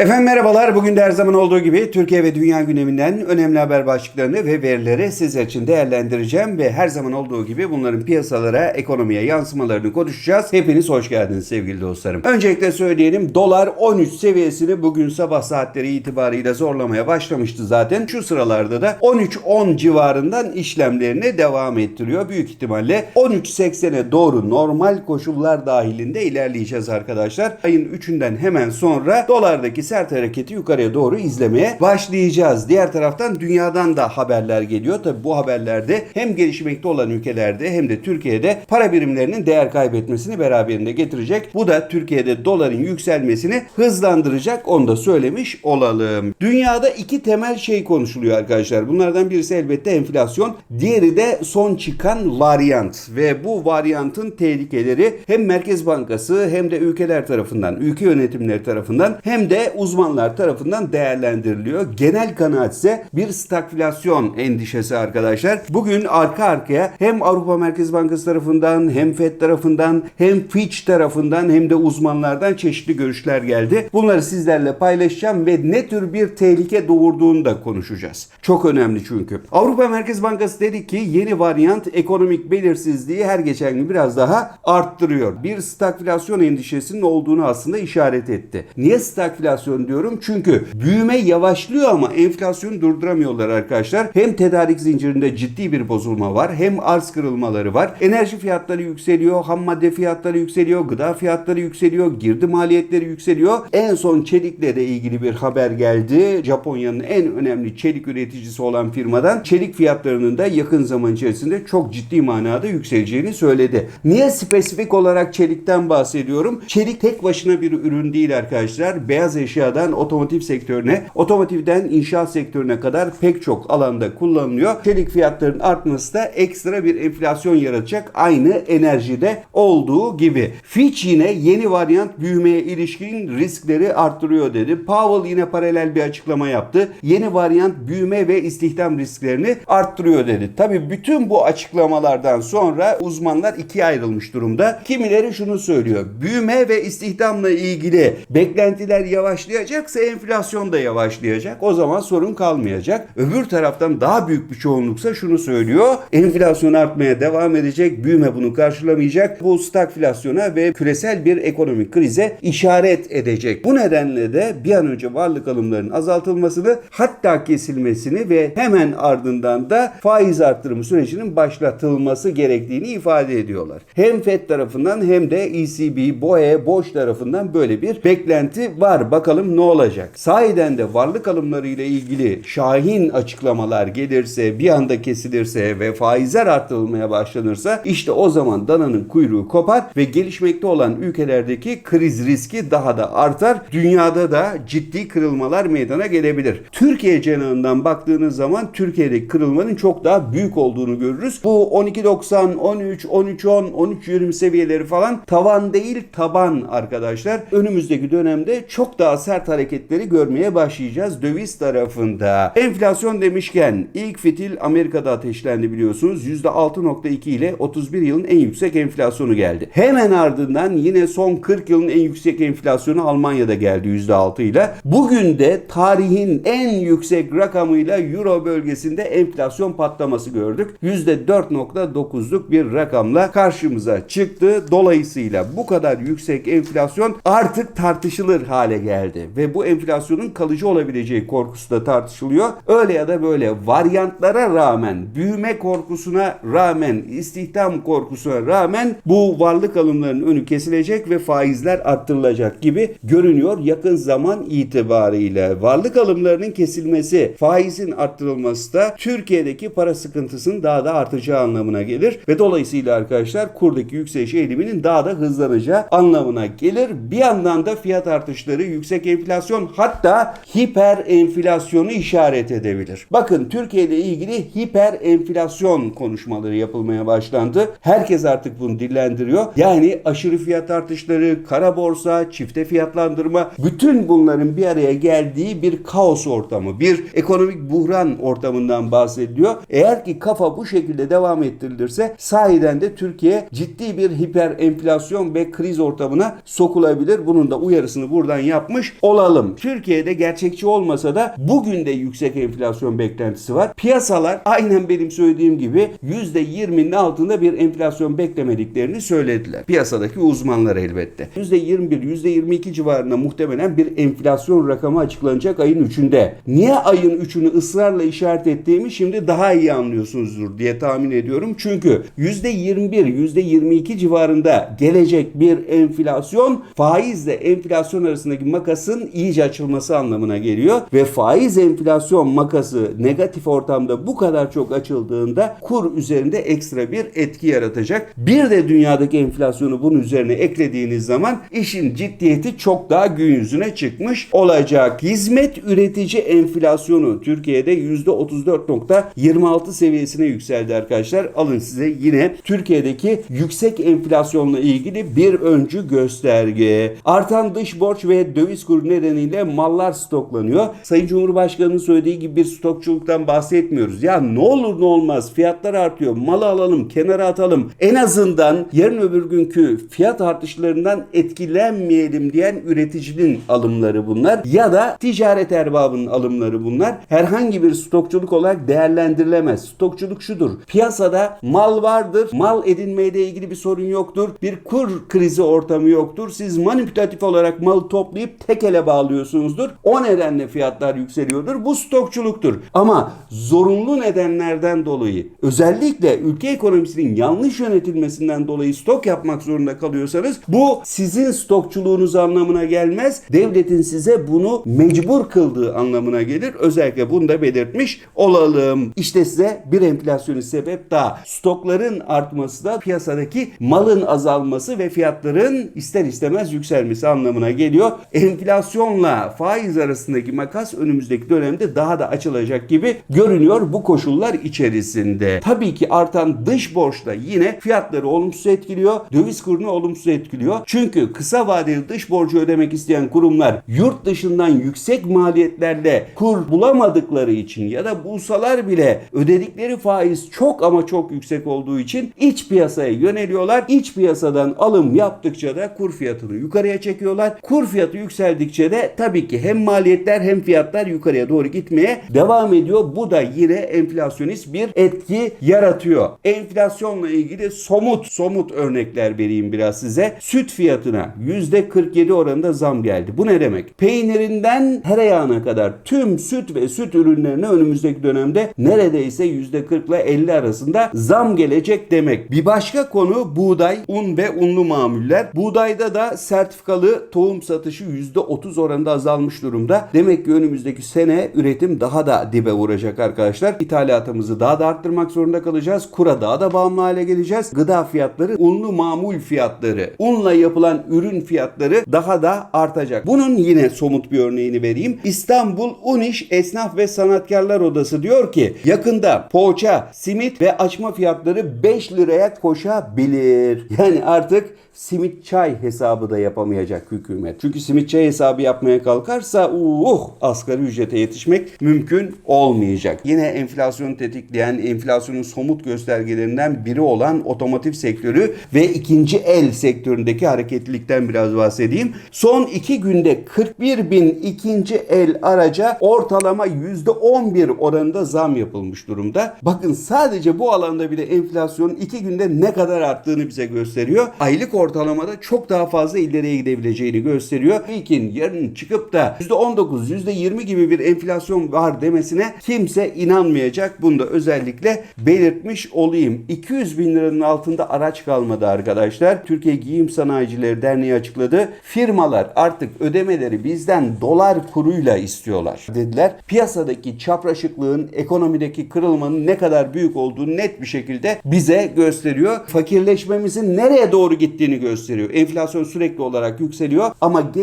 Efendim merhabalar. Bugün de her zaman olduğu gibi Türkiye ve dünya gündeminden önemli haber başlıklarını ve verileri sizler için değerlendireceğim ve her zaman olduğu gibi bunların piyasalara, ekonomiye yansımalarını konuşacağız. Hepiniz hoş geldiniz sevgili dostlarım. Öncelikle söyleyelim dolar 13 seviyesini bugün sabah saatleri itibariyle zorlamaya başlamıştı zaten. Şu sıralarda da 13.10 civarından işlemlerini devam ettiriyor. Büyük ihtimalle 13.80'e doğru normal koşullar dahilinde ilerleyeceğiz arkadaşlar. Ayın 3'ünden hemen sonra dolardaki sert hareketi yukarıya doğru izlemeye başlayacağız. Diğer taraftan dünyadan da haberler geliyor. Tabi bu haberlerde hem gelişmekte olan ülkelerde hem de Türkiye'de para birimlerinin değer kaybetmesini beraberinde getirecek. Bu da Türkiye'de doların yükselmesini hızlandıracak. Onu da söylemiş olalım. Dünyada iki temel şey konuşuluyor arkadaşlar. Bunlardan birisi elbette enflasyon. Diğeri de son çıkan varyant ve bu varyantın tehlikeleri hem Merkez Bankası hem de ülkeler tarafından, ülke yönetimleri tarafından hem de uzmanlar tarafından değerlendiriliyor. Genel kanaat ise bir stagflasyon endişesi arkadaşlar. Bugün arka arkaya hem Avrupa Merkez Bankası tarafından hem FED tarafından hem Fitch tarafından hem de uzmanlardan çeşitli görüşler geldi. Bunları sizlerle paylaşacağım ve ne tür bir tehlike doğurduğunu da konuşacağız. Çok önemli çünkü. Avrupa Merkez Bankası dedi ki yeni varyant ekonomik belirsizliği her geçen gün biraz daha arttırıyor. Bir stagflasyon endişesinin olduğunu aslında işaret etti. Niye stagflasyon diyorum? Çünkü büyüme yavaşlıyor ama enflasyonu durduramıyorlar arkadaşlar. Hem tedarik zincirinde ciddi bir bozulma var hem arz kırılmaları var. Enerji fiyatları yükseliyor, ham madde fiyatları yükseliyor, gıda fiyatları yükseliyor, girdi maliyetleri yükseliyor. En son çelikle de ilgili bir haber geldi. Japonya'nın en önemli çelik üreticisi olan firmadan çelik fiyatlarının da yakın zaman içerisinde çok ciddi manada yükseleceğini söyledi. Niye spesifik olarak çelikten bahsediyorum? Çelik tek başına bir ürün değil arkadaşlar. Beyaz eşyadan otomotiv sektörüne, otomotivden inşaat sektörüne kadar pek çok alanda kullanılıyor. Çelik fiyatlarının artması da ekstra bir enflasyon yaratacak. Aynı enerjide olduğu gibi. Fitch yine yeni varyant büyümeye ilişkin riskleri arttırıyor dedi. Powell yine paralel bir açıklama yaptı. Yeni varyant büyüme ve istihdam risklerini arttırıyor dedi. Tabi bütün bu açıklamalardan sonra uzmanlar ikiye ayrılmış durumda. Kimileri şunu söylüyor. Büyüme ve istihdamla ilgili beklentiler yavaşlayacaksa enflasyon da yavaşlayacak. O zaman sorun kalmayacak. Öbür taraftan daha büyük bir çoğunluksa şunu söylüyor. Enflasyon artmaya devam edecek. Büyüme bunu karşılamayacak. Bu stagflasyona ve küresel bir ekonomik krize işaret edecek. Bu nedenle de bir an önce varlık alımlarının azaltılmasını hatta kesilmesini ve hemen ardından da faiz arttırımı sürecinin başlatılması gerektiğini ifade ediyorlar. Hem FED tarafından hem de ECB, BOE, BOŞ tarafından böyle bir beklenti var. Bakalım ne olacak? Sahiden de varlık alımları ile ilgili şahin açıklamalar gelirse, bir anda kesilirse ve faizler arttırılmaya başlanırsa işte o zaman dananın kuyruğu kopar ve gelişmekte olan ülkelerdeki kriz riski daha da artar. Dünyada da ciddi kırılmalar meydana gelebilir. Türkiye cenahından baktığınız zaman Türkiye'deki kırılmanın çok daha büyük olduğunu görürüz. Bu 12.90, 13, 13.10, 13.20 seviyeleri falan tavan değil taban arkadaşlar. Önümüzdeki dönemde çok daha sert hareketleri görmeye başlayacağız döviz tarafında. Enflasyon demişken ilk fitil Amerika'da ateşlendi biliyorsunuz. %6.2 ile 31 yılın en yüksek enflasyonu geldi. Hemen ardından yine son 40 yılın en yüksek enflasyonu Almanya'da geldi %6 ile. Bugün de tarihin en yüksek rakamıyla Euro bölgesinde enflasyon patlaması gördük. %4.9'luk bir rakamla karşımıza çıktı. Dolayısıyla bu kadar yüksek enflasyon artık tartışılır hale geldi ve bu enflasyonun kalıcı olabileceği korkusu da tartışılıyor. Öyle ya da böyle varyantlara rağmen, büyüme korkusuna rağmen, istihdam korkusuna rağmen bu varlık alımlarının önü kesilecek ve faizler arttırılacak gibi görünüyor yakın zaman itibariyle. Varlık alımlarının kesilmesi, faizin arttırılması da Türkiye'deki para sıkıntısının daha da artacağı anlamına gelir ve dolayısıyla arkadaşlar kurdaki yükseliş eğiliminin daha da hızlanacağı anlamına gelir. Bir yandan da fiyat artışları, yüksek enflasyon hatta hiper enflasyonu işaret edebilir. Bakın Türkiye ile ilgili hiper enflasyon konuşmaları yapılmaya başlandı. Herkes artık bunu dillendiriyor. Yani aşırı fiyat artışları, kara borsa, çifte fiyatlandırma bütün bunların bir araya geldiği bir kaos ortamı, bir ekonomik buhran ortamından bahsediliyor. Eğer ki kafa bu şekilde devam ettirilirse sahiden de Türkiye ciddi bir hiper enflasyon ve kriz ortamına sokulabilir. Bunun da uyarısını buradan yapmış olalım. Türkiye'de gerçekçi olmasa da bugün de yüksek enflasyon beklentisi var. Piyasalar aynen benim söylediğim gibi %20'nin altında bir enflasyon beklemediklerini söylediler. Piyasadaki uzmanlar elbette. %21, %22 civarında muhtemelen bir enflasyon rakamı açıklanacak ayın 3'ünde. Niye ayın 3'ünü ısrarla işaret ettiğimi şimdi daha iyi anlıyorsunuzdur diye tahmin ediyorum. Çünkü %21, %22 civarında gelecek bir enflasyon faizle enflasyon arasındaki makasın iyice açılması anlamına geliyor ve faiz enflasyon makası negatif ortamda bu kadar çok açıldığında kur üzerinde ekstra bir etki yaratacak. Bir de dünyadaki enflasyonu bunun üzerine eklediğiniz zaman işin ciddiyeti çok daha gün yüzüne çıkmış olacak. Hizmet üretici enflasyonu Türkiye'de %34.26 seviyesine yükseldi arkadaşlar. Alın size yine Türkiye'deki yüksek enflasyonla ilgili bir öncü gösterge. Artan dış borç ve döviz kuru nedeniyle mallar stoklanıyor. Sayın Cumhurbaşkanı'nın söylediği gibi bir stokçuluktan bahsetmiyoruz. Ya ne olur ne olmaz fiyatlar artıyor. Malı alalım, kenara atalım. En azından yarın öbür günkü fiyat artışlarından etkilenmeyelim diyen üreticinin alımları bunlar. Ya da ticaret erbabının alımları bunlar. Herhangi bir stokçuluk olarak değerlendirilemez. Stokçuluk şudur. Piyasada mal vardır. Mal edinmeyle ilgili bir sorun yoktur. Bir kur krizi ortamı yoktur. Siz manipülatif olarak malı toplayıp tek ele bağlıyorsunuzdur. O nedenle fiyatlar yükseliyordur. Bu stokçuluktur. Ama zorunlu nedenlerden dolayı özellikle ülke ekonomisinin yanlış yönetilmesinden dolayı stok yapmak zorunda kalıyorsanız bu sizin stokçuluğunuz anlamına gelmez. Devletin size bunu mecbur kıldığı anlamına gelir. Özellikle bunu da belirtmiş olalım. İşte size bir enflasyonist sebep daha. Stokların artması da piyasadaki malın azalması ve fiyatların ister istemez yükselmesi anlamına geliyor. Enflasyonla faiz arasındaki makas önümüzdeki dönemde daha da açılacak gibi görünüyor bu koşullar içerisinde. Tabii ki artan dış borç da yine fiyatları olumsuz etkiliyor. Döviz kurunu olumsuz etkiliyor. Çünkü kısa vadeli dış borcu ödemek isteyen kurumlar yurt dışından yüksek maliyetlerle kur bulamadıkları için ya da bulsalar bile ödedikleri faiz çok ama çok yüksek olduğu için iç piyasaya yöneliyorlar. İç piyasadan alım yaptıkça da kur fiyatını yukarıya çekiyorlar. Kur fiyatı yükseldikçe de tabii ki hem maliyetler hem fiyatlar yukarıya doğru gitmeye devam ediyor. Bu da yine enflasyonist bir etki yaratıyor. Enflasyonla ilgili somut somut örnekler vereyim biraz size. Süt fiyatına %47 oranında zam geldi. Bu ne demek? Peynirinden tereyağına kadar tüm süt ve süt ürünlerine önümüzdeki dönemde neredeyse %40 ile 50 arasında zam gelecek demek. Bir başka konu buğday, un ve unlu mamuller. Buğdayda da sertifikalı tohum satışı %30 oranında azalmış durumda. Demek ki önümüzdeki sene üretim daha da dibe vuracak arkadaşlar. İthalatımızı daha da arttırmak zorunda kalacağız. Kura daha da bağımlı hale geleceğiz. Gıda fiyatları, unlu mamul fiyatları, unla yapılan ürün fiyatları daha da artacak. Bunun yine somut bir örneğini vereyim. İstanbul Uniş Esnaf ve Sanatkarlar Odası diyor ki yakında poğaça, simit ve açma fiyatları 5 liraya koşabilir. Yani artık simit çay hesabı da yapamayacak hükümet. Çünkü simit çay hesabı yapmaya kalkarsa uh asgari ücrete yetişmek mümkün olmayacak. Yine enflasyonu tetikleyen enflasyonun somut göstergelerinden biri olan otomotiv sektörü ve ikinci el sektöründeki hareketlilikten biraz bahsedeyim. Son iki günde 41 bin ikinci el araca ortalama %11 oranında zam yapılmış durumda. Bakın sadece bu alanda bile enflasyonun iki günde ne kadar arttığını bize gösteriyor. Aylık ortalamada çok daha fazla ileriye gidebileceğini gösteriyor. İlkin yarın çıkıp da %19, %20 gibi bir enflasyon var demesine kimse inanmayacak. Bunu da özellikle belirtmiş olayım. 200 bin liranın altında araç kalmadı arkadaşlar. Türkiye Giyim Sanayicileri Derneği açıkladı. Firmalar artık ödemeleri bizden dolar kuruyla istiyorlar dediler. Piyasadaki çapraşıklığın, ekonomideki kırılmanın ne kadar büyük olduğunu net bir şekilde bize gösteriyor. Fakirleşmemizin nereye doğru gittiğini gösteriyor. Enflasyon sürekli olarak yükseliyor ama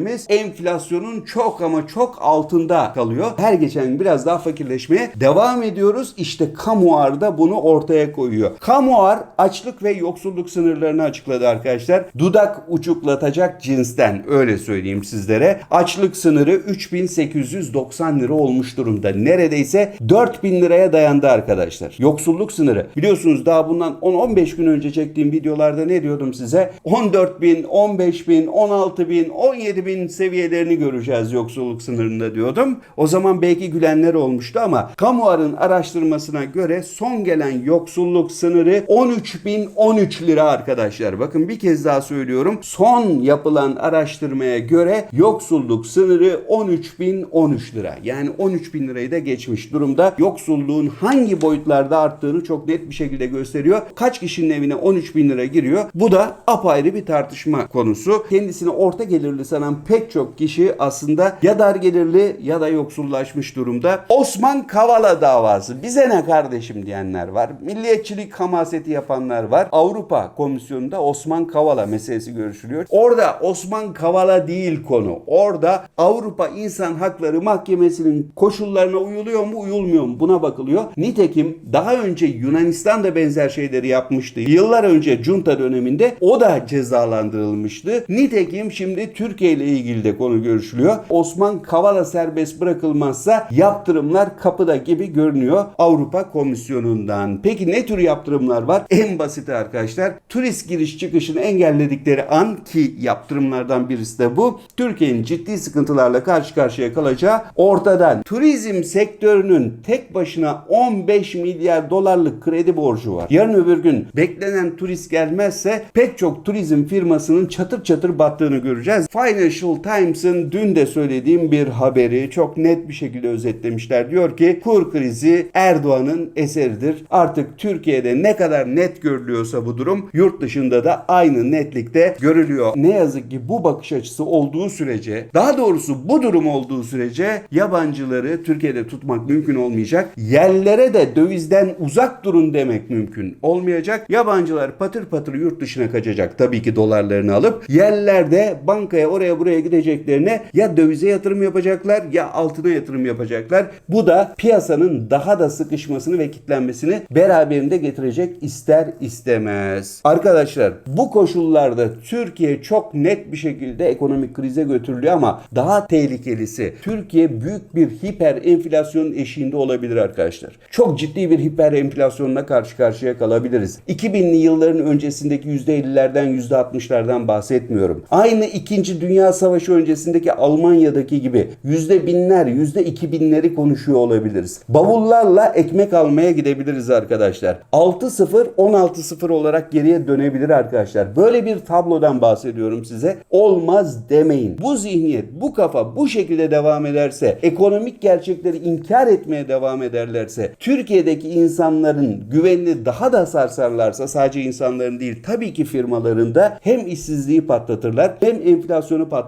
gelirlerimiz enflasyonun çok ama çok altında kalıyor. Her geçen gün biraz daha fakirleşmeye devam ediyoruz. İşte kamuar da bunu ortaya koyuyor. Kamuar açlık ve yoksulluk sınırlarını açıkladı arkadaşlar. Dudak uçuklatacak cinsten öyle söyleyeyim sizlere. Açlık sınırı 3890 lira olmuş durumda. Neredeyse 4000 liraya dayandı arkadaşlar. Yoksulluk sınırı. Biliyorsunuz daha bundan 10-15 gün önce çektiğim videolarda ne diyordum size? 14 bin, 15 bin, 16 bin, 17 17 bin seviyelerini göreceğiz yoksulluk sınırında diyordum. O zaman belki gülenler olmuştu ama Kamuar'ın araştırmasına göre son gelen yoksulluk sınırı 13.013 lira arkadaşlar. Bakın bir kez daha söylüyorum. Son yapılan araştırmaya göre yoksulluk sınırı 13.013 lira. Yani 13.000 lirayı da geçmiş durumda. Yoksulluğun hangi boyutlarda arttığını çok net bir şekilde gösteriyor. Kaç kişinin evine 13.000 lira giriyor? Bu da apayrı bir tartışma konusu. Kendisini orta gelirli sanan pek çok kişi aslında ya dar gelirli ya da yoksullaşmış durumda. Osman Kavala davası. Bize ne kardeşim diyenler var. Milliyetçilik hamaseti yapanlar var. Avrupa Komisyonu'nda Osman Kavala meselesi görüşülüyor. Orada Osman Kavala değil konu. Orada Avrupa İnsan Hakları Mahkemesi'nin koşullarına uyuluyor mu uyulmuyor mu buna bakılıyor. Nitekim daha önce Yunanistan da benzer şeyleri yapmıştı. Yıllar önce junta döneminde o da cezalandırılmıştı. Nitekim şimdi Türkiye ile ilgili de konu görüşülüyor. Osman Kavala serbest bırakılmazsa yaptırımlar kapıda gibi görünüyor Avrupa Komisyonu'ndan. Peki ne tür yaptırımlar var? En basiti arkadaşlar turist giriş çıkışını engelledikleri an ki yaptırımlardan birisi de bu. Türkiye'nin ciddi sıkıntılarla karşı karşıya kalacağı ortadan. Turizm sektörünün tek başına 15 milyar dolarlık kredi borcu var. Yarın öbür gün beklenen turist gelmezse pek çok turizm firmasının çatır çatır battığını göreceğiz. Financial Times'ın dün de söylediğim bir haberi çok net bir şekilde özetlemişler. Diyor ki kur krizi Erdoğan'ın eseridir. Artık Türkiye'de ne kadar net görülüyorsa bu durum yurt dışında da aynı netlikte görülüyor. Ne yazık ki bu bakış açısı olduğu sürece daha doğrusu bu durum olduğu sürece yabancıları Türkiye'de tutmak mümkün olmayacak. Yerlere de dövizden uzak durun demek mümkün olmayacak. Yabancılar patır patır yurt dışına kaçacak tabii ki dolarlarını alıp yerlerde bankaya oraya buraya gideceklerine ya dövize yatırım yapacaklar ya altına yatırım yapacaklar. Bu da piyasanın daha da sıkışmasını ve kitlenmesini beraberinde getirecek ister istemez. Arkadaşlar bu koşullarda Türkiye çok net bir şekilde ekonomik krize götürülüyor ama daha tehlikelisi Türkiye büyük bir hiper enflasyon eşiğinde olabilir arkadaşlar. Çok ciddi bir hiper enflasyonla karşı karşıya kalabiliriz. 2000'li yılların öncesindeki %50'lerden %60'lardan bahsetmiyorum. Aynı 2. Dünya Savaşı öncesindeki Almanya'daki gibi yüzde binler, yüzde iki binleri konuşuyor olabiliriz. Bavullarla ekmek almaya gidebiliriz arkadaşlar. 6-0, 16-0 olarak geriye dönebilir arkadaşlar. Böyle bir tablodan bahsediyorum size. Olmaz demeyin. Bu zihniyet, bu kafa bu şekilde devam ederse, ekonomik gerçekleri inkar etmeye devam ederlerse, Türkiye'deki insanların güvenini daha da sarsarlarsa sadece insanların değil tabii ki firmalarında hem işsizliği patlatırlar, hem enflasyonu patlatırlar,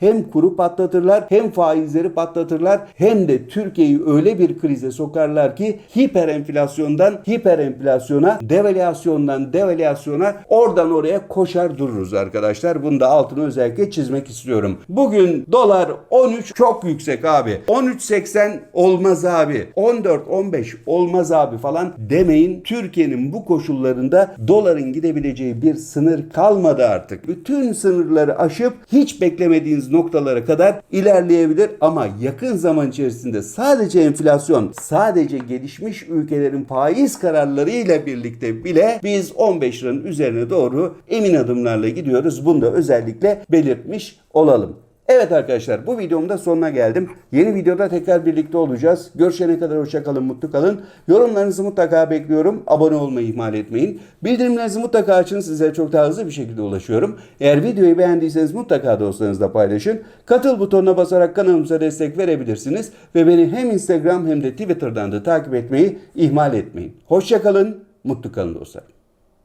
hem kuru patlatırlar, hem faizleri patlatırlar, hem de Türkiye'yi öyle bir krize sokarlar ki hiper enflasyondan hiper enflasyona, devalüasyondan devalüasyona oradan oraya koşar dururuz arkadaşlar. Bunu da altını özellikle çizmek istiyorum. Bugün dolar 13 çok yüksek abi. 13.80 olmaz abi. 14 15 olmaz abi falan demeyin. Türkiye'nin bu koşullarında doların gidebileceği bir sınır kalmadı artık. Bütün sınırları aşıp hiç beklemediğiniz noktalara kadar ilerleyebilir ama yakın zaman içerisinde sadece enflasyon, sadece gelişmiş ülkelerin faiz kararlarıyla birlikte bile biz 15 liranın üzerine doğru emin adımlarla gidiyoruz. Bunu da özellikle belirtmiş olalım. Evet arkadaşlar bu videomun da sonuna geldim. Yeni videoda tekrar birlikte olacağız. Görüşene kadar hoşça kalın, mutlu kalın. Yorumlarınızı mutlaka bekliyorum. Abone olmayı ihmal etmeyin. Bildirimlerinizi mutlaka açın. Size çok daha hızlı bir şekilde ulaşıyorum. Eğer videoyu beğendiyseniz mutlaka dostlarınızla paylaşın. Katıl butonuna basarak kanalımıza destek verebilirsiniz. Ve beni hem Instagram hem de Twitter'dan da takip etmeyi ihmal etmeyin. Hoşça kalın, mutlu kalın dostlar.